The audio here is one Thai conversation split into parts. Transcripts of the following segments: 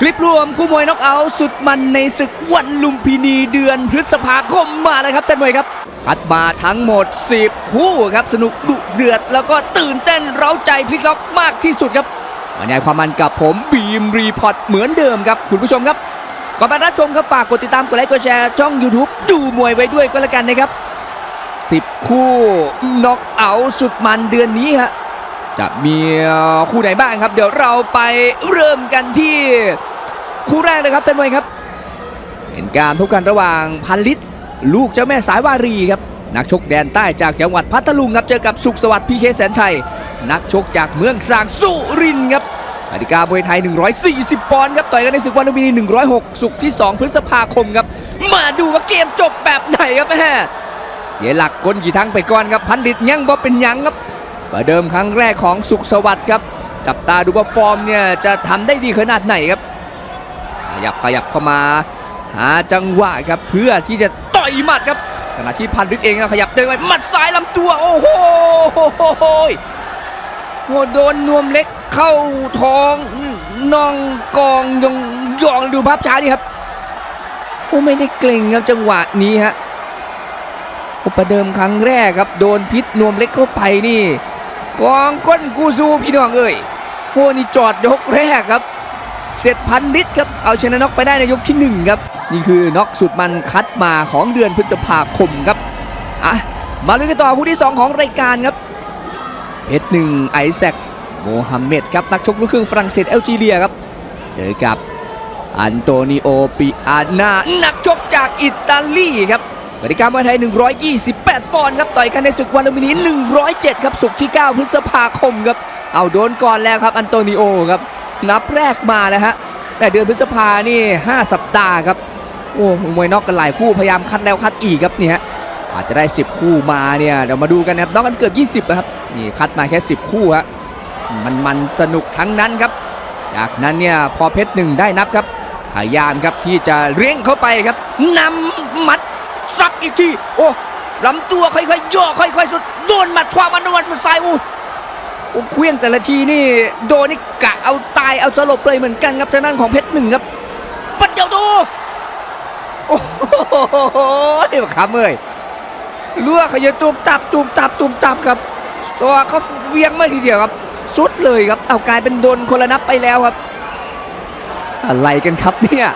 คลิปรวมคู่มวยน็อกเอาท์สุดมันในศึกวันลุมพินีเดือนพฤษภาคมมาแล้วครับท่านมวยครับคัดมาทั้งหมด 10 คู่ครับสนุกดุเดือด แล้วก็ตื่นเต้นเร้าใจพลิกล็อกมากที่สุดครับบรรยายความมันกับผมบีมรีพอร์ตเหมือนเดิมครับ คุณผู้ชมครับก่อนมารับชมครับฝากกดติดตามกดไลค์กดแชร์ช่อง YouTube ดูมวยไว้ด้วยก็แล้วกันนะครับ 10 คู่น็อกเอาท์สุดมันเดือนนี้ฮะ จะมีคู่ไหนบ้างครับ เดี๋ยวเราไปเริ่มกันที่คู่แรกเลยครับท่านผู้ชมครับ เป็นการพบกันระหว่างพันลิตรลูกเจ้าแม่สายวารีครับนักชกแดนใต้จากจังหวัดพัทลุงครับเจอกับสุขสวัสดิ์พีเคแสนชัย นักชกจากเมืองสร้างสุรินครับกติกามวยไทย 140 ปอนด์ครับต่อยกันในศึกวันลุมพินี106 สุกที่ 2 พฤษภาคมครับ มาดูว่าเกมจบแบบไหนครับแม่เสียหลักก้นกี่ทั้งไปก่อนครับพันลิตรยังบ่เป็นยังครับ ประเดิมครั้งแรกของสุขสวัสดิ์ครับ จับตาดูว่าฟอร์มเนี่ยจะทำได้ดีขนาดไหนครับ ขยับขยับเข้ามาหาจังหวะครับเพื่อที่จะต่อยหมัดครับขณะที่พันฤทธิ์เองก็ขยับเดินไปหมัดซ้ายลำตัว โอ้โหโอ้โดนนวมเล็กเข้าท้องน่องกองยองยองดูภาพช้าดิครับโอ้ไม่ได้เกรงครับจังหวะนี้ฮะประเดิมครั้งแรกครับ โดนพิษนวมเล็กเข้าไปนี่ กองก้นกูซูพี่น้องเอ้ยโอ้นี่จอดยกแรกครับ เสร็จพันลิตรครับเอาชนะน็อกไปได้ในยกที่หนึ่งครับ นี่คือน็อกสุดมันคัดมาของเดือนพฤษภาคมครับอะมาลุ้นกันต่อคู่ที่ 2 ของรายการครับเพชรหนึ่งไอแซคโมฮัมเหม็ดครับนักชกลูกครึ่งฝรั่งเศสเอลจีเรียครับ เจอกับอันโตนิโอปิอานานักชกจากอิตาลีครับ กติกามวยไทย 128 ปอนด์ครับ ต่อยกันในศึกวันลุมพินี 107 ครับ สุกร์ที่ 9 พฤษภาคมครับ เอาโดนก่อนแล้วครับ อันโตนิโอครับ นับแรกมาแล้วฮะ แต่เดือนพฤษภานี่ 5 สัปดาห์ครับ โอ้ มวยนอกกันหลายคู่พยายามคัดแล้วคัดอีกครับเนี่ยอาจจะได้ 10 คู่มาเนี่ย เดี๋ยวมาดูกันนะครับน้องกันเกือบ20นะครับ นี่คัดมาแค่ 10 คู่ฮะ มันมันสนุกทั้งนั้นครับ จากนั้นเนี่ยพอเพชรหนึ่งได้นับครับ พยายามครับที่จะเร่งเข้าไปครับนำมัด ซับอีกทีโอ้ลำตัวค่อยๆย่อค่อยๆ สุดโดนหมัดขวามันโดนหมัดซ้ายอู้โอ้เคลี้ยงแต่ละทีนี่โดนนี่กะเอาตายเอาสลบเลยเหมือนกันครับทางด้านของเพชรหนึ่งครับ ปัดเดียวดูโอ้โหเดี๋ยวขำเลยลวกขยันตูมตับตูมตับตูมตับครับซอเขาเวียงมาทีเดียวครับสุดเลยครับ เอากลายเป็นโดนคนละนับไปแล้วครับ อะไรกันครับเนี่ย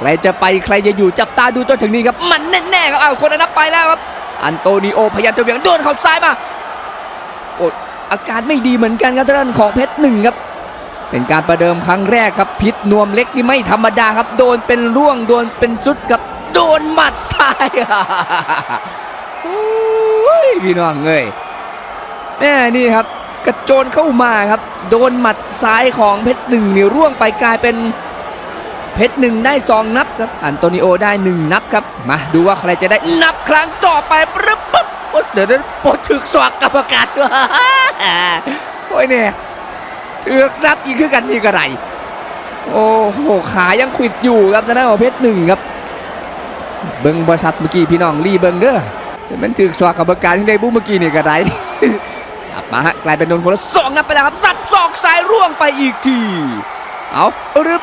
ใครจะไปใครจะอยู่จับตาดูจนถึงนี้ครับ มันแน่ๆครับเอาคนนับไปแล้วครับอันโตนิโอพยายามจะเวียงโดนเข่าซ้ายมาอ้อาการไม่ดีเหมือนกันครับทางด้านของเพชรหนึ่งครับ เป็นการประเดิมครั้งแรกครับพิษนวมเล็กนี่ไม่ธรรมดาครับ โดนเป็นร่วงโดนเป็นสุดครับโดนหมัดซ้ายโอ้ยพี่น้องเอ้ยแม่นี่ครับ กระโจนเข้ามาครับ โดนหมัดซ้ายของเพชรหนึ่งนี่ร่วงไปกลายเป็น เพชรหนึ่งได้สองนับครับอันโตนิโอได้หนึ่งนับครับ มาดูว่าใครจะได้นับครั้งต่อไปปึ๊บปึ๊บโอ๊ยเดี๋ยวปวดถึกสวกกรรมการโอ้ยเนี่ยถือกนับอีกคือกันนี่กระไรโอ้โหขายังขิดอยู่ครับทางด้านของเพชรหนึ่งครับ เบิ้งบริษัทเมื่อกี้พี่น้องรีเบิ้งเด้อมันถึกสวกกรรมการที่ได้บู๊เมื่อกี้นี่กระไรจับมาฮะกลายเป็นโดนคนละสองนับไปแล้วครับสับศอกซ้ายร่วงไปอีกทีเอาหรือ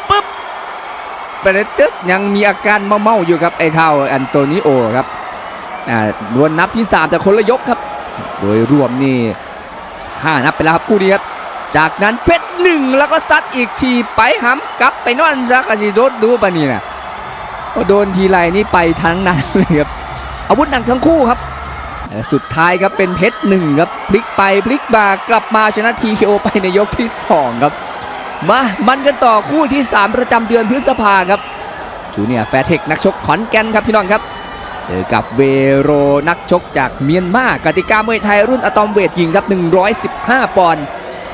เประเด็นตึ๊บยังมีอาการเมาๆอยู่ครับไอ้เท่าอันโตนิโอครับอ่าดวลนับที่ 3 แต่คนละยกครับ โดยรวมนี่ 5 นับไปแล้วครับคู่นี้ครับ จากนั้นเพชรหนึ่งแล้วก็ซัดอีกทีไปห้ำกลับไปนอนซักอาชิโดดดูปะนี่นะโดนทีไรนี่ไปทั้งนั้นเลยครับอาวุธหนักทั้งคู่ครับ สุดท้ายครับเป็นเพชรหนึ่งครับพลิกไปพลิกมากลับมาชนะทีเคโอไปในยกที่ 2 ครับ มามันกันต่อคู่ที่ 3 ประจำเดือนพฤษภาครับจูเนียแฟร์เทคนักชกขอนแก่นครับพี่น้องครับ เจอกับเวโรนักชกจากเมียนมากติกามวยไทยรุ่นอะตอมเวทหญิงครับ 115 ปอนด์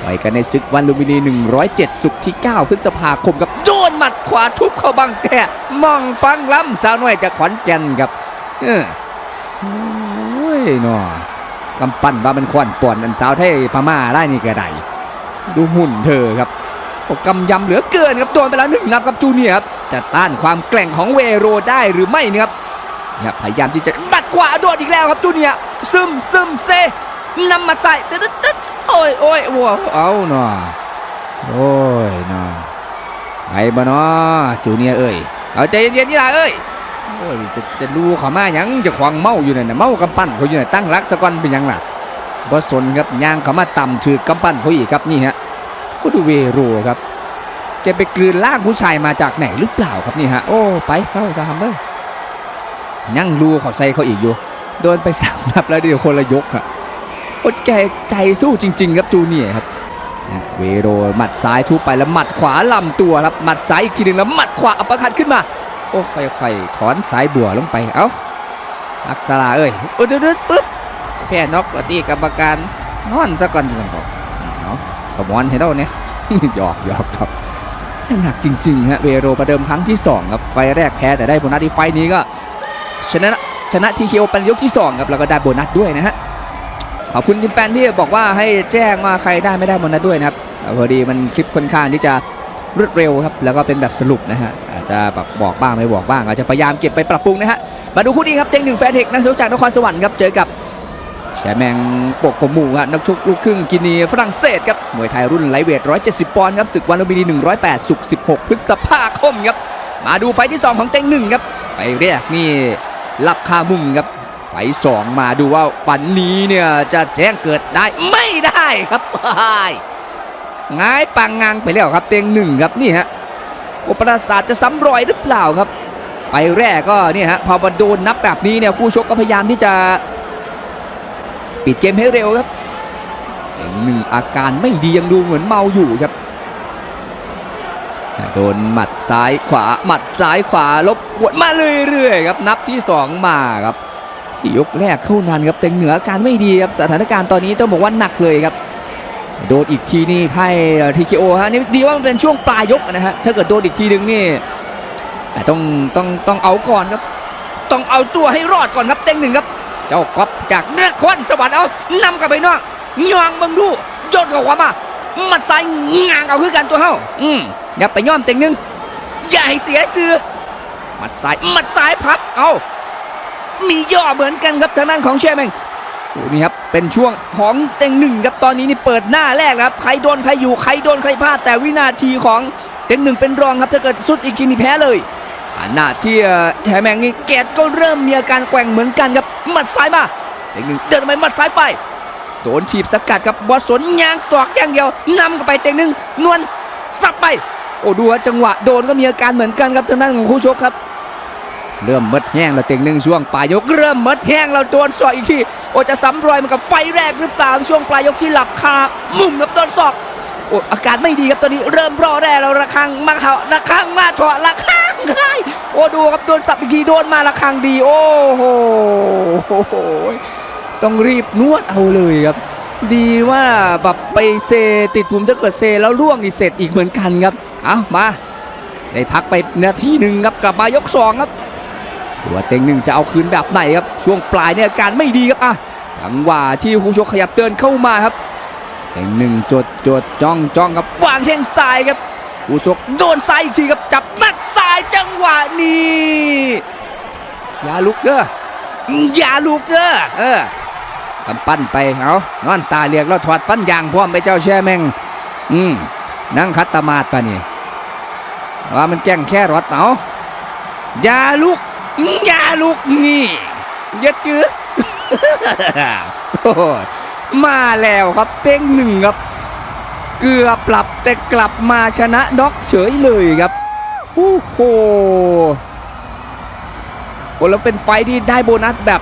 ต่อยกันในศึกวันลุมพินี 107 สุกที่ 9 พฤษภาคมครับโดนหมัดขวาทุบเข้าบังแต่มองฟังล้ำสาวน้อยจากขอนแก่นครับเออโอ้ยนอกำปั้นว่ามันควันป่อนอันสาวไทยพม่าได้นี่กระไดดูหุ่นเธอครับ กำยำเหลือเกินครับโดนไปแล้วหนึ่งนับครับจูเนียครับจะต้านความแกร่งของเวโรได้หรือไม่นะครับเนี่ยพยายามที่จะบัดขวาโดดอีกแล้วครับจูเนียซึมซึมเซนำมาใส่ตึ๊ดตึ๊ดตึ๊ดโอ้ยโอ้ยวัวเอาหน่อโอ้ยหน่อไปบ่เนาะจูเนียเอ้ยเอาใจเย็นๆนี่ล่ะเอ้ยโอ้ยจะจะรู้ขามาหยังจะควางเมาอยู่นั่นน่ะเมากำปั้นเขาอยู่น่ะตั้งรักสะก่อนเป็นยังล่ะบ่สนครับย่างเขามาต่ำถือกำปั้นเขาอีกครับนี่ฮะ ก็ดูเวโรครับแกไปกลืนล่างผู้ชายมาจากไหนหรือเปล่าครับนี่ฮะโอ้ไปเศร้าซะฮัมเบอร์ยั่งรูเขาใส่เขาอีกอยู่โดนไปสามนับแล้วเดี๋ยวคนละยกอะโอ้แกใจสู้จริง ๆ ครับจูเนียครับเวโรหมัดซ้ายทุบไปแล้วหมัดขวาลำตัวครับหมัดซ้ายอีกทีหนึ่งแล้วหมัดขวาอัปเปอร์คัดขึ้นมา โอ้ค่อยๆถอนสายบัวลงไปเอ้าอักษราเอ้ยโอ้ดึ๊ดๆปึ๊บแพ้น็อกตีกรรมการนอนซะก่อนจังบอก เอาขมอนเห็นแล้วเนี่ยหยอกหยอกครับหนักจริงๆฮะเวโรประเดิมครั้งที่สองครับไฟแรกแพ้แต่ได้โบนัสที่ไฟนี้ก็ ชนะชนะทีเคโอเป็นยกที่สองครับแล้วก็ได้โบนัสด้วยนะฮะขอบคุณแฟนที่บอกว่าให้แจ้งว่าใครได้ไม่ได้โบนัสด้วยนะครับเอ่อพอดีมันคลิปค่อนข้างที่จะรวดเร็วครับแล้วก็เป็นแบบสรุปนะฮะอาจจะแบบบอกบ้างไม่บอกบ้างอาจจะพยายามเก็บไปปรับปรุงนะฮะมาดูคู่นี้ครับเต็งหนึ่งแฟร์เทคนักชกจากนครสวรรค์ครับเจอกับ ชแมงปกกบหมูฮะนักชกลูกครึ่งกินีฝรั่งเศสครับมวยไทยรุ่นไลเวท 170 ปอนด์ครับศึกวันลุมพินี108 สุก16 พฤษภาคมครับ มาดูไฟที่ 2 ของเต็งหนึ่งครับไฟแรกนี่รับคามุงครับ ไฟท์สองมาดูว่าวันนี้เนี่ยจะแจ้งเกิดได้ไม่ได้ครับง่ายปังงางไปแล้วครับเตียงหนึ่งครับนี่ฮะโอปราศาสตร์จะซ้ำรอยหรือเปล่าครับ ไปแรกก็เนี่ยฮะพอมาโดนนับแบบนี้เนี่ยคู่ชกก็พยายามที่จะ ปิดเกมให้เร็วครับเตียงหนึ่งอาการไม่ดียังดูเหมือนเมาอยู่ครับโดนหมัดซ้ายขวาหมัดซ้ายขวาลบกวนมาเรื่อยๆครับนับที่สองมาครับยกแรกเข้านันครับเต็งเหนืออาการไม่ดีครับสถานการณ์ตอนนี้ต้องบอกว่าหนักเลยครับ โดนอีกทีนี่ไพ่ทีเคโอฮะนี่ดีว่ามันเป็นช่วงปลายยกนะฮะถ้าเกิดโดนอีกทีนึงนี่ต้องต้องต้องเอาก่อนครับ ต้องเอาตัวให้รอดก่อนครับเต็งหนึ่งครับ จ้าก๊อฟจากนครสวรรค์เอานำกลับไปนอกยองบังดูโยนกับความมามัดซ้ายงางเอาคือกันตัวเฮาอืมอย่าไปย่อมเต็งหนึ่งอย่าให้เสียซื้อมัดซ้ายมัดซ้ายพับเอามีย่อเหมือนกันครับทางด้านของเชยร์แมงโอ้นี่ครับเป็นช่วงของเต็งหนึ่งครับตอนนี้นี่เปิดหน้าแรกครับใครโดนใครอยู่ใครโดนใครพลาดแต่วินาทีของเต็งหนึ่งเป็นรองครับถ้าเกิดสุดอีกทีนี่แพ้เลย ขณะที่แชร์แมงนี่แกตก็เริ่มมีอาการแกว่งเหมือนกันครับหมัดซ้ายมาเต็งหนึ่งเดินไปหมัดซ้ายไปโดนถีบสกัดครับบอสนยางตอกอย่างเดียวนำกันไปเต็งหนึ่งนวลสับไปโอ้ดูว่าจังหวะโดนก็มีอาการเหมือนกันครับทางด้านของคู่ชกครับเริ่มมดแห้งแล้วเต็งหนึ่งช่วงปลายยกเริ่มมดแห้งแล้วโดนสอกอีกทีโอ้จะซ้ำรอยเหมันกับไฟแรกหรือเปล่าช่วงปลายยกที่หลับคามุมกับโดนศอกโอ้อาการไม่ดีครับตอนนี้เริ่มรอแร่แล้วระคังมาเขาระคังมาเถอะระคัง ไยโอ้ดูครับโดนสับอีกทีโดนมาระคังดี โอ้โหต้องรีบนวดเอาเลยครับ ดีว่าแบบไปเซติดปุ่มถ้าเกิดเซแล้วร่วงนี่เสร็จอีกเหมือนกันครับ เอามาได้พักไปนาทีหนึ่งครับกลับมายกสองครับตัวเต็งหนึ่งจะเอาคืนแบบไหนครับ ช่วงปลายเนี่ยอาการไม่ดีครับอะจังหวะที่คู่ชกขยับเดินเข้ามาครับเต็งหนึ่งจดจดจ้องจ้องครับวางแข้งซ้ายครับคู่ชกโดนซ้ายอีกทีครับจับมัดซ้าย จังหวะนี้อย่าลุกเด้ออย่าลุกเด้อเออกำปั้นไปเอานอนตาเรียกแล้วถอดฟันยางพร้อมไปเจ้าแช่แมงอืมนั่งคัดตมาดปะนี่ว่ามันแก้งแค่รถเอาอย่าลุกอย่าลุกนี่ย่าจื้อมาแล้วครับเต้งหนึ่งครับ เกือบปรับแต่กลับมาชนะน็อกเฉยเลยครับ โอ้โหโอ้แล้วเป็นไฟที่ได้โบนัสแบบ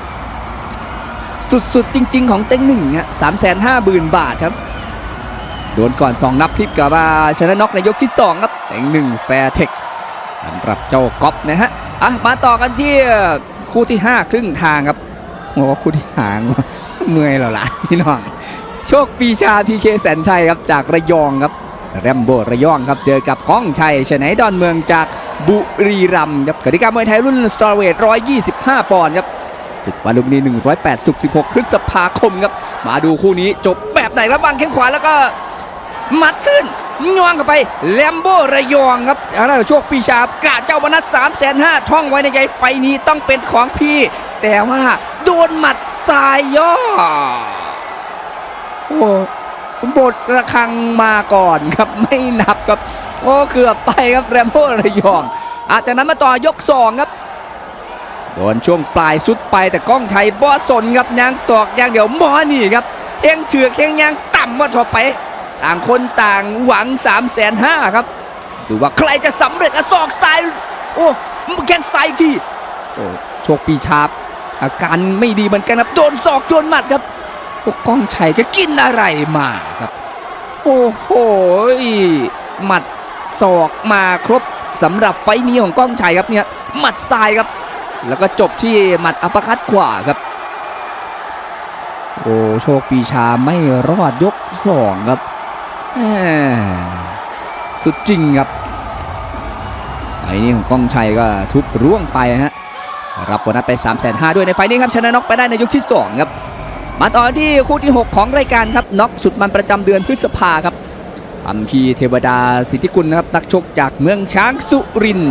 สุดๆ จริง ๆ ของเต็งหนึ่งฮะสามแสนห้าหมื่นบาทครับ โดนก่อน 2 นับพลิกกลับมาชนะน็อกในยกที่ 2 ครับเต็งหนึ่งแฟร์เทคสำหรับเจ้าก๊อฟนะฮะ อะ มาต่อกันที่คู่ที่ 5 ครึ่งทางครับโอ้คู่ที่หางเมื่อยแล้วล่ะพี่น้อง โชคปีชาพีเคแสนชัยครับจากระยองครับ แรมโบระยองครับเจอกับก้องชัยชนะดอนเมืองจากบุรีรัมย์ครับกติกามวยไทยรุ่นสตาร์เวท125 ปอนด์ครับศึกวันลุมพินี108สุก16 พฤษภาคมครับ มาดูคู่นี้จบแบบไหนแล้วบังแข้งขวาแล้วก็มัดขึ้นย่องเข้าไปแลมโบระยองครับเอาล่ะโชคปีชากะเจ้าบนัด3 5 0 0 0ท่องไว้ในใจไฟนี้ต้องเป็นของพี่ แต่ว่าโดนหมัดสายย่อโอ้ บทระคังมาก่อนครับไม่นับครับโอ้เกือบไปครับแรมโบ้ระยองอาจากนั้นมาต่อยกสองครับโดนช่วงปลายสุดไปแต่ก้องชัยบอสนครับยางตอกยางเดี๋ยวมอนี่ครับเฮงเถือกเฮงยางต่ำว่าถอไป ต่างคนต่างหวัง3ามแสนห้าครับ ดูว่าใครจะสำเร็จอะศอกซ้ายโอ้แขนซ้ายอีกทีโอ้โชคปีชาบอาการไม่ดีเหมือนกันครับ โดนศอกโดนหมัดครับ โอ้ก้องชัยจะกินอะไรมาครับ โอ้โหหมัดศอกมาครบสำหรับไฟนี้ของก้องชัยครับเนี่ยหมัดซ้ายครับ แล้วก็จบที่หมัดอัปคัดขวาครับ โอ้โชคปีชาไม่รอดยกสองครับสุดจริงครับไฟนี้ของก้องชัยก็ทุบร่วงไปฮะรับโบนัสไป 3 5 0 0 0ด้วยในไฟล์นี้ครับชนะน็อกไปได้ในยกที่ 2 ครับ มาต่อที่คู่ที่ 6 ของรายการครับน็อกสุดมันประจำเดือนพฤษภาครับอัมพีเทวดาสิทธิกุลนะครับนักชกจากเมืองช้างสุริน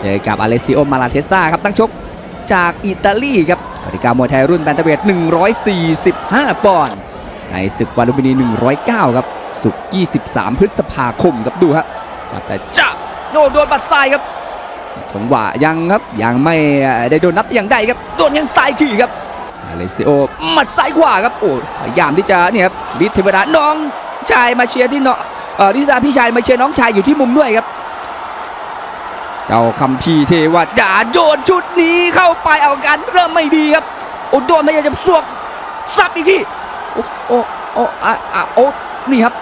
เจอกับอเลซิโอมาลาเทซ่าครับนักชกจากอิตาลีครับกติกามวยไทยรุ่นแบนเทเวท145 ปอนด์ในศึกวันลุมพินี109 ครับ สุก23 พฤษภาคมครับดูฮะจับแต่จับโอ้โดนบัดทรายครับจังหวะยังครับยังไม่ได้โดนนับอย่างใดครับโดนยังซ้ายทีครับ เลซิโอหมัดซ้ายขวาครับโอ้พยายามที่จะเนี่ยครับดิเทวดาน้องชายมาเชียร์ที่เน้องเอ่อดิเทวดาพี่ชายมาเชียร์น้องชายอยู่ที่มุมด้วยครับ เจ้าคัมภีเทวดาโยนชุดนี้เข้าไปเอากันเริ่มไม่ดีครับโอ้โดนพยายามจะสวกซับอีกทีโอ้โอ้โอ้อะอะโอ้นี่ครับ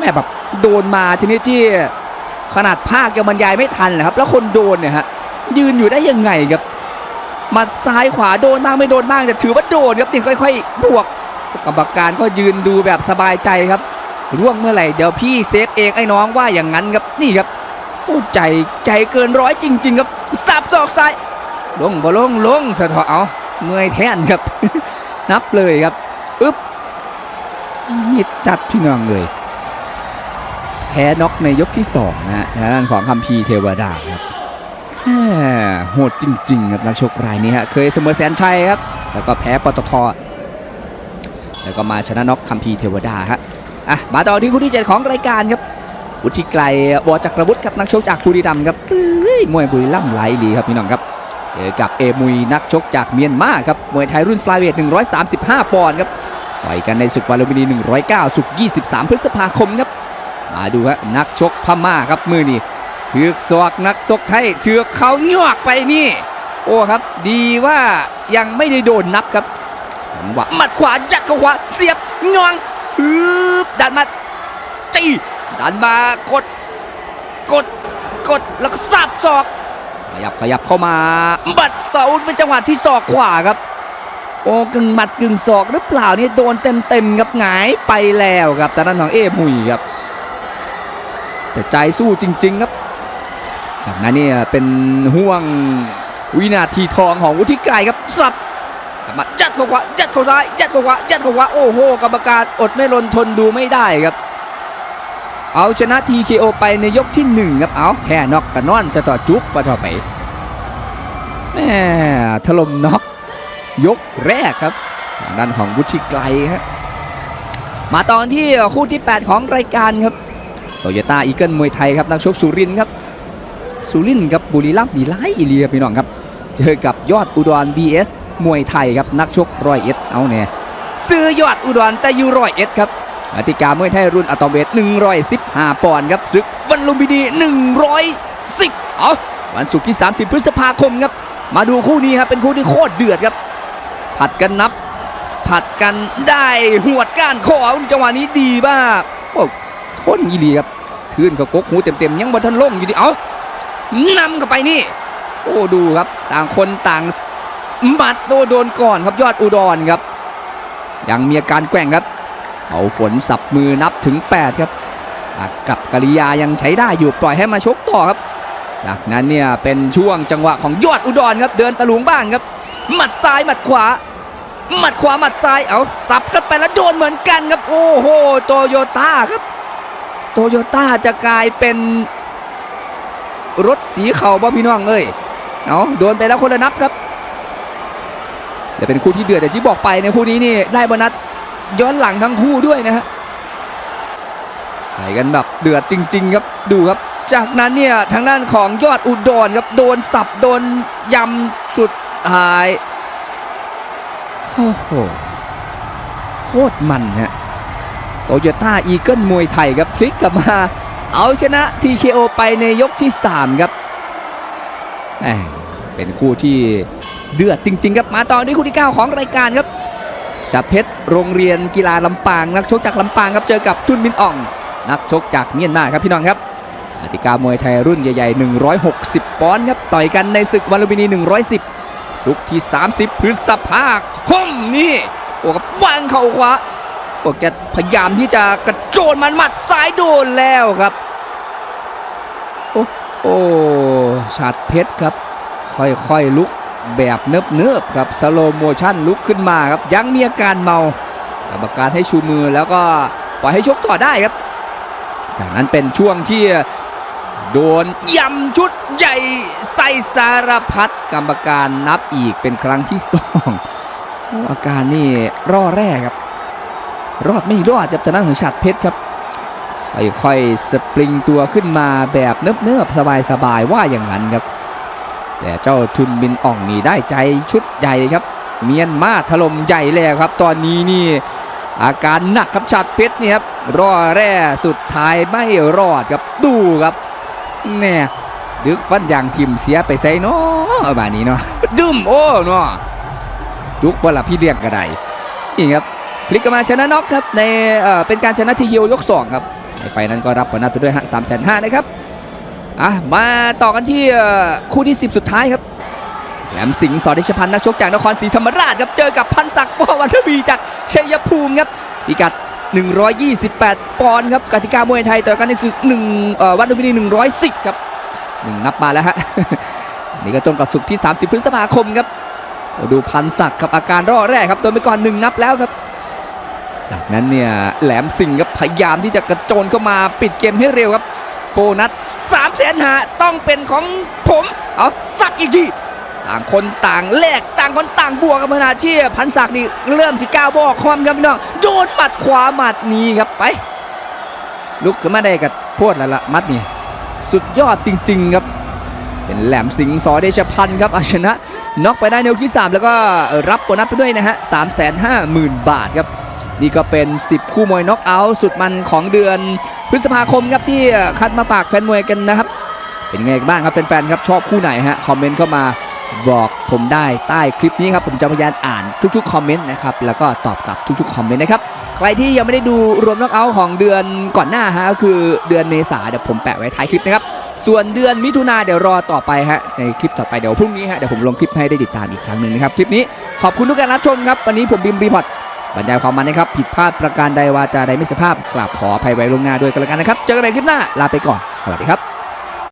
แม่แบบโดนมาชนิดที่ขนาดภาคยังบรรยายไม่ทันนะครับ แล้วคนโดนเนี่ยฮะยืนอยู่ได้ยังไงครับ มัดซ้ายขวาโดนบ้างไม่โดนบ้างแต่ถือว่าโดนครับนี่ค่อย ๆ บวกกรรมการก็ยืนดูแบบสบายใจครับ ร่วงเมื่อไหร่เดี๋ยวพี่เซฟเองไอ้น้องว่าอย่างนั้นครับนี่ครับโอ้ใจใจเกินร้อยจริง ๆ ครับสับศอกซ้าย ลงบ่ลงลงสะเทาะเอาเมื่อยแทนครับ นับเลยครับอึ๊บมิดจัดพี่น้องเลยแพ้น็อกในยกที่สองนะฮะทางด้านของคัมพีเทวดาครับ โหดจริงๆครับนักชกรายนี้ฮะเคยเสมอแสนชัยครับ แล้วก็แพ้ปตทแล้วก็มาชนะน็อกคัมพีเทวดาฮะอะมาต่อที่คู่ที่เจ็ดของรายการครับวุฒิไกรวอจักรวุฒิครับนักชกจากบุรีรัมย์ครับเอ้ยมวยบุรีรัมย์ไหลหลีครับพี่น้องครับเจอกับเอมุยนักชกจากเมียนมาครับมวยไทยรุ่นฟลายเวท135 ปอนด์ครับต่อยกันในศึกวันลุมพินี 109 สุก 23 พฤษภาคมครับมาดูฮะนักชกพม่าครับมือนี่ ถือกศอกนักชกไทยเถือกเขาหยวกไปนี่ โอ้ครับ ดีว่ายังไม่ได้โดนนับครับจังหวะหมัดขวายัดเข้าขวาเสียบงวงฮึบดันมาจี้ดันมากด กดกดแล้วก็สับศอก ขยับขยับเข้ามาบัดเสาเป็นจังหวะที่ศอกขวาครับ โอ้กึ่งหมัดกึ่งศอกหรือเปล่านี่โดนเต็มเต็มครับหงายไปแล้วครับแตอนนั้นของเอมุยครับ แต่ใจสู้จริง ๆ ครับ จากนั้นเนี่ยเป็นห่วงวินาทีทองของวุฒิไกรครับสับสามารถยัดเข้าขวายัดเข้าซ้ายยัดเข้าขวายัดเข้าขวาโอ้โหกรรมการอดไม่ลนทนดูไม่ได้ครับ เอาชนะ TKO ไปในยกที่ 1 ครับเอาแพ้น็อกกันนอนสะต่อจุกปะทอไปแม่ถล่มน็อกยกแรกครับทางด้านของวุฒิไกลครับมาตอนที่คู่ที่ 8 ของรายการครับโตโยต้าอีเกิลมวยไทยครับนักชกสุรินทร์ครับ สุรินทร์กับบุรีรัมย์ดีไลอีเลียพี่น้องครับ เจอกับยอดอุดร BS มวยไทยครับนักชกร้อยเอ็ดเอาเนี่ยซื้อยอดอุดรแต่อยูร้อยเอ็ดครับกติกามวยไทยรุ่นอะตอมเวท115ปอนด์ครับศึกวันลุมพินี110เอาวันศุกร์ที่ 30 พฤษภาคมครับ มาดูคู่นี้ครับเป็นคู่ที่โคตรเดือดครับ ผัดกันนับ ผัดกันได้หวดก้านคอจังหวะนี้ดีมากโอ้ทนยีหลีครับทื่นกับกกหูเต็มๆยังบนทันลงอยู่ดีเอา นำเข้าไปนี่ โอ้ดูครับ ต่างคนต่างหมัดโดโดนก่อนครับยอดอุดรครับ ยังมีอาการแกว่งครับ เอาฝนสับมือนับถึง 8 ครับกับกริยายังใช้ได้อยู่ปล่อยให้มาชกต่อครับ จากนั้นเนี่ยเป็นช่วงจังหวะของยอดอุดรครับ เดินตะลุงบ้างครับ หมัดซ้ายหมัดขวาหมัดขวาหมัดซ้ายเอาสับกันไปแล้วโดนเหมือนกันครับ โอ้โหโตโยต้าครับ โตโยต้าจะกลายเป็น รถสีเข่าบ่พี่น้องเอ้ยเอาโดนไปแล้วคนละนับครับเดี๋ยวเป็นคู่ที่เดือดแต่ที่บอกไปในคู่นี้นี่ได้โบนัสย้อนหลังทั้งคู่ด้วยนะฮะไปกันแบบเดือดจริง ๆ ครับดูครับ จากนั้นเนี่ยทางด้านของยอดอุดรครับโดนสับโดนยำสุดท้ายโอ้โหโคตรมันฮะโตโยต้าอีเกิลมวยไทยครับพลิกกลับมา เอาชนะ TKO ไปในยกที่ 3 ครับเป็นคู่ที่เดือดจริง ๆ ครับมาต่อที่คู่ที่ 9 ของรายการครับชัดเพชรโรงเรียนกีฬาลำปาง นักชกจากลำปางครับเจอกับทุนมินอ่อง นักชกจากเมียนมาครับพี่น้องครับกติกามวยไทยรุ่นใหญ่ๆ 160 ปอนด์ครับต่อยกันในศึกวันลุมพินี 110 สุกที่ 30 พฤษภาคมนี่โอ้กับวางเข่าขวาโอ้แกพยายามที่จะกระโจนมันหมัดซ้ายโดนแล้วครับ โอ้ชาดเพชรครับ ค่อยๆลุกแบบเนิบๆครับสโลโมชั่นลุกขึ้นมาครับ ยังมีอาการเมากรรมการให้ชูมือแล้วก็ปล่อยให้ชกต่อได้ครับ จากนั้นเป็นช่วงที่โดนยำชุดใหญ่ใส่สารพัดกรรมการนับอีกเป็นครั้งที่สองอาการนี่รอดแรกครับ รอดไม่รอดครับแต่นั่นของฉัดเพชรครับ ค่อยๆสปริงตัวขึ้นมาแบบเนิบๆสบายๆว่าอย่างนั้นครับ แต่เจ้าทุนบินอ่องนี่ได้ใจชุดใหญ่ครับ เมียนมาถล่มใหญ่แล้วครับ ตอนนี้นี่อาการหนักครับฉัดเพชรนี่ครับรอแร่สุดท้ายไม่รอดครับดูครับเนี่ยดึกฟันยางทิมเสียไปใส่เนาะบานี้เนาะดึมโอ้เนาะดุกบอลพี่เลี้ยงกระไดนี่ครับพลิกกลับมาชนะน็อกครับในเอ่อเป็นการชนะทีคิวยกสองครับ ในไฟนั้นก็รับโบนัสไปด้วยฮะสามแสนห้านะครับอะมาต่อกันที่คู่ที่ 10 สุดท้ายครับแหลมสิงห์สอเดชพันธ์นักชกจากนครศรีธรรมราชครับเจอกับพันศักดิ์ปวันทวีจากชัยภูมิครับพิกัด 128 ปอนด์ครับกติกามวยไทยต่อกันในศึกหนึ่งเอ่อวันลุมพินี110 ครับหนึ่งนับมาแล้วฮะอันนี่ก็ตรงกับศุกร์ที่ 30 พฤษภาคมครับดูพันศักดิ์ครับอาการร่อแรกครับโดนไปก่อนหนึ่งนับแล้วครับ จากนั้นเนี่ยแหลมสิงครับพยายามที่จะกระโจนเข้ามาปิดเกมให้เร็วครับโบนัส3ามแสนหาต้องเป็นของผม เอาสักอีกทีต่างคนต่างแลกต่างคนต่างบวกกันขณะที่พันศักดิ์นี่เริ่มสิก้าวบอกความครับพี่น้องโดนหมัดขวาหมัดนี้ครับไป ลุกขึ้นมาได้กับพวดแล้วละมัดนี่สุดยอดจริง ๆ ครับเป็นแหลมสิงห์สอเดชพันธ์ครับเอาชนะน็อกไปได้ในยกที่ 3 แล้วก็รับโบนัสไปด้วยนะฮะ3 5 0 0 0 0บาทครับ นี่ก็เป็น 10 คู่มวยน็อกเอาท์สุดมันของเดือนพฤษภาคมครับที่คัดมาฝากแฟนมวยกันนะครับ เป็นไงบ้างครับแฟนๆครับชอบคู่ไหนฮะคอมเมนต์เข้ามาบอกผมได้ใต้คลิปนี้ครับผมจะพยายามอ่านทุกๆคอมเมนต์นะครับแล้วก็ตอบกลับทุกๆคอมเมนต์นะครับใครที่ยังไม่ได้ดูรวมน็อกเอาท์ของเดือนก่อนหน้าฮะก็คือเดือนเมษาเดี๋ยวผมแปะไว้ท้ายคลิปนะครับส่วนเดือนมิถุนาเดี๋ยวรอต่อไปฮะในคลิปต่อไปเดี๋ยวพรุ่งนี้ฮะเดี๋ยวผมลงคลิปให้ได้ติดตามอีกครั้งหนึ่งนะครับคลิปนี้ขอบคุณทุกการรับชมครับวันนี้ผมบิมรีพอร์ต บรรยายความมันนะครับ ผิดพลาดประการใดวาจาใดไม่สุภาพกราบขออภัยไว้ล่วงหน้าด้วยกันแล้วกันนะครับ เจอกันใหม่คลิปหน้า ลาไปก่อน สวัสดีครับ